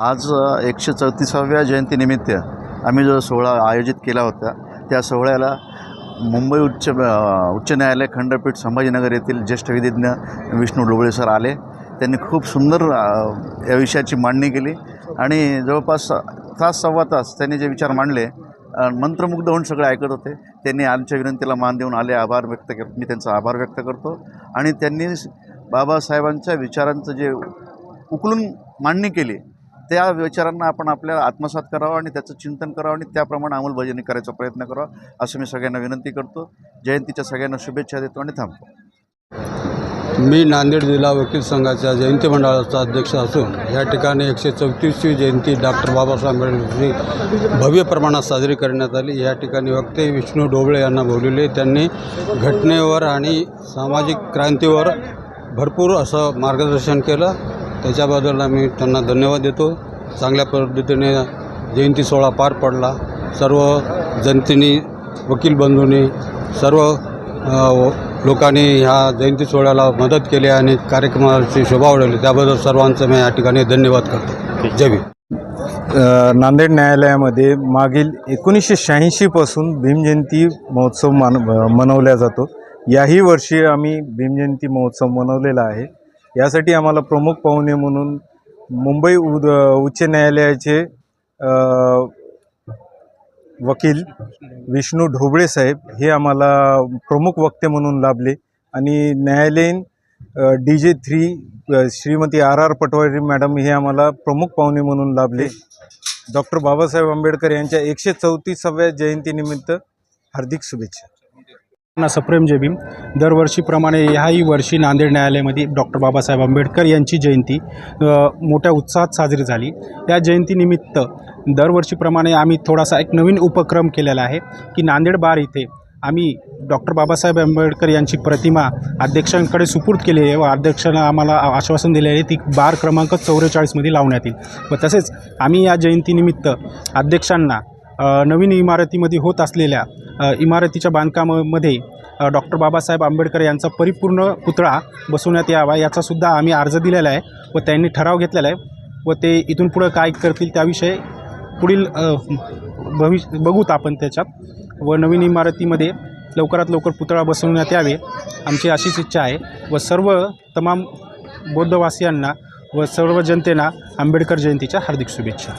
आज एकशे चौतीसाव्या जयंतीनिमित्त आम्ही जो सोहळा आयोजित केला होता त्या सोहळ्याला मुंबई उच्च उच्च न्यायालय खंडपीठ संभाजीनगर येथील ज्येष्ठ विधिज्ञ विष्णू डोबळे सर आले. त्यांनी खूप सुंदर या विषयाची मांडणी केली आणि जवळपास तास सव्वा तास त्यांनी जे विचार मांडले मंत्रमुग्ध होऊन सगळे ऐकत होते. त्यांनी आमच्या विनंतीला मान देऊन आले आभार व्यक्त कर मी त्यांचा आभार व्यक्त करतो. आणि त्यांनी बाबासाहेबांच्या विचारांचं जे उकलून मांडणी केली त्या विचारांना आपण आपल्याला आत्मसात करावं आणि त्याचं चिंतन करावं आणि त्याप्रमाणे अंमलबजावणी करायचा प्रयत्न करावा असं मी सगळ्यांना विनंती करतो. जयंतीच्या सगळ्यांना शुभेच्छा देतो आणि थांबतो. मी नांदेड जिल्हा वकील संघाच्या जयंती मंडळाचा अध्यक्ष असून या ठिकाणी एकशे चौतीसवी जयंती डॉक्टर बाबासाहेब आंबेडकरची भव्य प्रमाणात साजरी करण्यात आली. या ठिकाणी वक्ते विष्णू डोबळे यांना बोलवले. त्यांनी घटनेवर आणि सामाजिक क्रांतीवर भरपूर असं मार्गदर्शन केलं. त्याच्याबद्दल आम्ही त्यांना धन्यवाद देतो. चांगल्या पद्धतीने जयंती सोहळा पार पडला. सर्व जनतेने वकील बंधूंनी सर्व लोकांनी ह्या जयंती सोहळ्याला मदत केली आणि कार्यक्रमाची शोभा वाढवली त्याबद्दल सर्वांचं मी या ठिकाणी धन्यवाद करतो. जय नांदेड न्यायालयामध्ये मागील एकोणीसशे शहाऐंशीपासून भीमजयंती महोत्सव मान मनवला जातो. याही वर्षी आम्ही भीमजयंती महोत्सव मनवलेला आहे. यासाठी आम्हाला प्रमुख पाहुणे म्हणून मुंबई उद उच्च न्यायालयाचे वकील विष्णू ढोबळे साहेब हे आम्हाला प्रमुख वक्ते म्हणून लाभले. आणि न्यायालयीन D J three Shrimati R R Patwari madam हे आम्हाला प्रमुख पाहुणे म्हणून लाभले. डॉक्टर बाबासाहेब आंबेडकर यांच्या एकशे चौतीसाव्या जयंतीनिमित्त हार्दिक शुभेच्छा. ना सप्रेम जय भीम. दरवर्षीप्रमाणे ह्याही वर्षी नांदेड न्यायालयामध्ये डॉक्टर बाबासाहेब आंबेडकर यांची जयंती मोठ्या उत्साहात साजरी झाली. या जयंतीनिमित्त दरवर्षीप्रमाणे आम्ही थोडासा एक नवीन उपक्रम केलेला आहे की नांदेड बार इथे आम्ही डॉक्टर बाबासाहेब आंबेडकर यांची प्रतिमा अध्यक्षांकडे सुपूर्द केली आहे व अध्यक्षांना आम्हाला आश्वासन दिले आहे ती बार क्रमांक चौवेचाळीसमध्ये लावण्यात येईल. व तसेच आम्ही या जयंतीनिमित्त अध्यक्षांना नवीन इमारतीमध्ये होत असलेल्या इमारतीच्या बांधकामामध्ये डॉक्टर बाबासाहेब आंबेडकर यांचा परिपूर्ण पुतळा बसवण्यात यावा याचासुद्धा आम्ही अर्ज दिलेला आहे व त्यांनी ठराव घेतलेला आहे व ते इथून पुढं काय करतील त्याविषयी पुढील भविष्य बघूत आपण त्याच्यात व नवीन इमारतीमध्ये लवकरात लवकर पुतळा बसवण्यात यावे आमची अशीच इच्छा आहे व सर्व तमाम बौद्धवासियांना व सर्व जनतेना आंबेडकर जयंतीच्या हार्दिक शुभेच्छा.